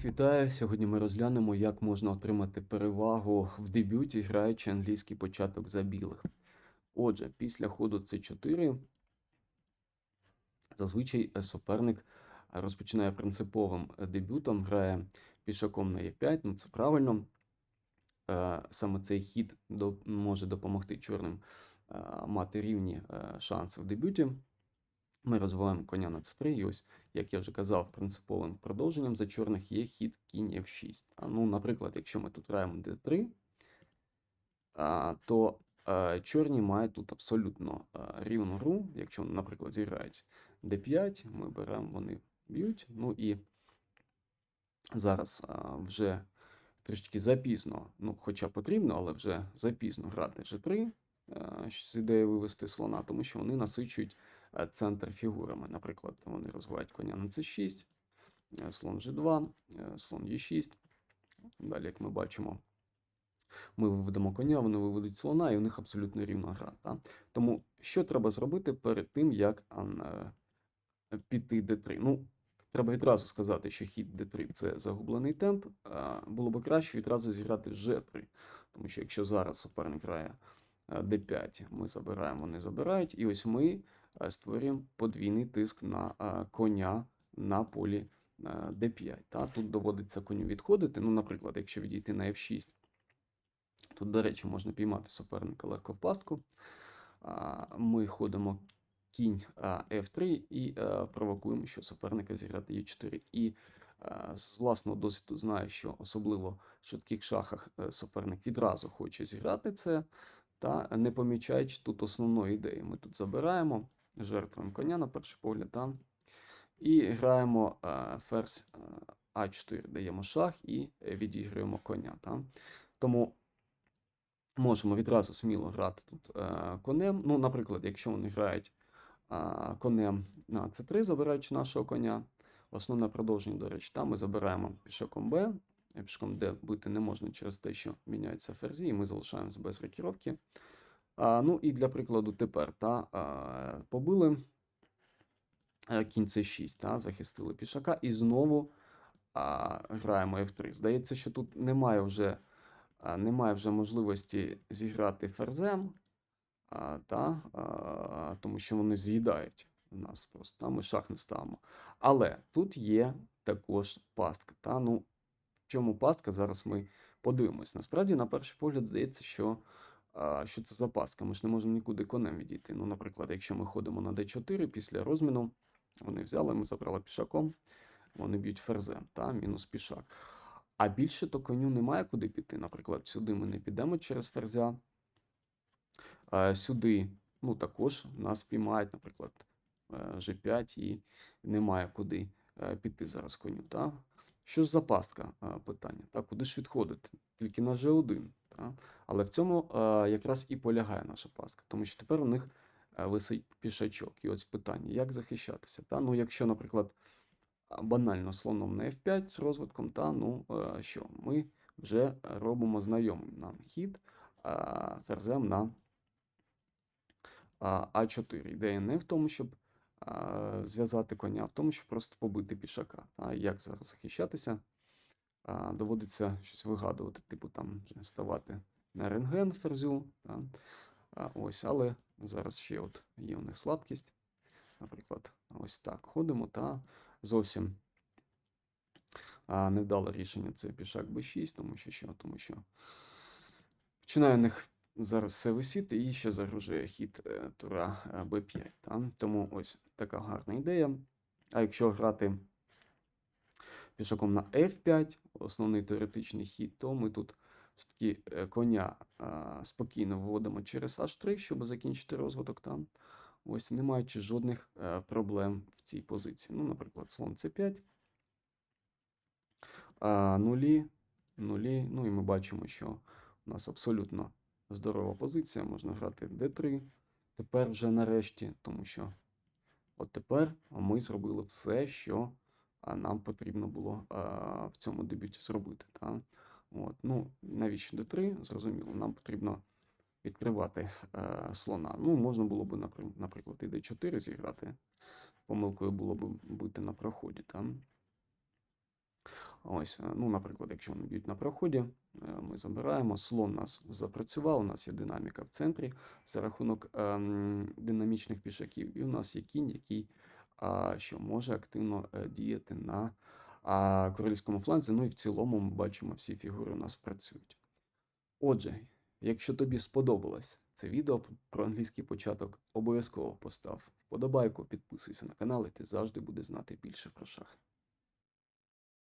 Всіх вітаю! Сьогодні ми розглянемо, як можна отримати перевагу в дебюті, граючи англійський початок за білих. Отже, після ходу С4 зазвичай суперник розпочинає принциповим дебютом, грає пішаком на Е5, ну це правильно. Е, Саме цей хід може допомогти чорним е, мати рівні е, шанси в дебюті. Ми розвиваємо коня на c3, і ось, як я вже казав, принциповим продовженням за чорних є хід кінь f6. А, ну, наприклад, якщо ми тут граємо d3, а, то а, чорні мають тут абсолютно а, рівну гру. Якщо, наприклад, зіграють d5, ми беремо, вони б'ють. Ну і зараз а, вже трішки запізно, ну, хоча потрібно, але вже запізно грати g3 а, з ідеєю вивести слона, тому що вони насичують е, центр фігурами. Наприклад, вони розвивають коня на c6, е, слон g2, е, слон e6. Далі, як ми бачимо, ми виведемо коня, вони виведуть слона, і у них абсолютно рівна гра. Та? Тому що треба зробити перед тим, як е, піти d3? Ну, треба відразу сказати, що хід d3 це загублений темп. Було б краще відразу зіграти g3. Тому що якщо зараз суперник грає е, d5, ми забираємо, вони забирають, і ось ми е, створюємо подвійний тиск на е, коня на полі е, d5. Та? Тут доводиться коню відходити. Ну, наприклад, якщо відійти на f6, тут, до речі, можна піймати суперника легко в пастку. Ми ходимо кінь f3 і е, провокуємо, що суперника зіграти e4. І е, з власного досвіду знаю, що особливо в швидких шахах е, суперник відразу хоче зіграти це, та не помічаючи тут основної ідеї. Ми тут забираємо, жертвуємо коня на перший погляд, та, і граємо е, ферзь е, А4, даємо шах і е, відіграємо коня. Та. Тому можемо відразу сміло грати тут е, конем. Ну, наприклад, якщо вони грають а, конем на С3, забираючи нашого коня. Основне продовження, до речі, там ми забираємо пішаком Б. е, Пішком Д бити не можна через те, що міняються ферзі, і ми залишаємося без рокіровки. А, ну і для прикладу тепер та, а, побили е, кінь С6, та, захистили пішака, і знову а, граємо F3. Здається, що тут немає вже, а, немає вже можливості зіграти ферзем, а, та, а, тому що вони з'їдають нас просто. Та, ми шах не ставимо. Але тут є також пастка. Та, ну, в чому пастка? Зараз ми подивимось. Насправді, на перший погляд, здається, що, а, що це за пастка. Ми ж не можемо нікуди конем відійти. Ну, наприклад, якщо ми ходимо на d4 після розміну, вони взяли, ми забрали пішаком, вони б'ють ферзем, та, мінус пішак. А більше то коню немає куди піти. Наприклад, сюди ми не підемо через ферзя. А, сюди, ну, також нас піймають, наприклад, е, G5 і немає куди е, піти зараз коню. Та? Що ж за пастка е, питання? Та? Куди ж відходити? Тільки на G1. Та? Але в цьому е, якраз і полягає наша пастка, тому що тепер у них е, висить пішачок. І ось питання, як захищатися? Та? Ну, якщо, наприклад, банально слоном на F5 з розвитком, та, ну, е, що? Ми вже робимо знайомий нам хід е, ферзем на а, А4. Ідея не в тому, щоб зв'язати коня, а в тому, щоб просто побити пішака. А як зараз захищатися? А, доводиться щось вигадувати, типу там ставати на рентген ферзю. Та? А, ось, але зараз ще от є у них слабкість. Наприклад, ось так ходимо, та зовсім а, невдале рішення це пішак b6, тому що що? Тому що починає у них зараз все висіти і ще загрожує хід е, тура е, b5. Та? Тому ось така гарна ідея. А якщо грати пішаком на f5, основний теоретичний хід, то ми тут все-таки е, коня спокійно виводимо через h3, щоб закінчити розвиток там. Ось не маючи жодних е, проблем в цій позиції. Ну, наприклад, слон c5. А, нулі, нулі. Ну і ми бачимо, що у нас абсолютно здорова позиція. Можна грати d3. Тепер вже нарешті, тому що от тепер ми зробили все, що нам потрібно було в цьому дебюті зробити. От. Ну, навіщо d3? Зрозуміло, нам потрібно відкривати е, слона. Ну, можна було б, наприклад, і d4 зіграти. Помилкою було б бити на проході. Там. Ось, е, ну, наприклад, якщо вони б'ють на проході, е, ми забираємо, слон у нас запрацював, у нас є динаміка в центрі за рахунок ем, динамічних пішаків, і у нас є кінь, який а, що може активно е, діяти на а, королівському фланзі. Ну і в цілому ми бачимо, всі фігури у нас працюють. Отже, якщо тобі сподобалось це відео про англійський початок, обов'язково постав вподобайку, підписуйся на канал, і ти завжди будеш знати більше про шахи.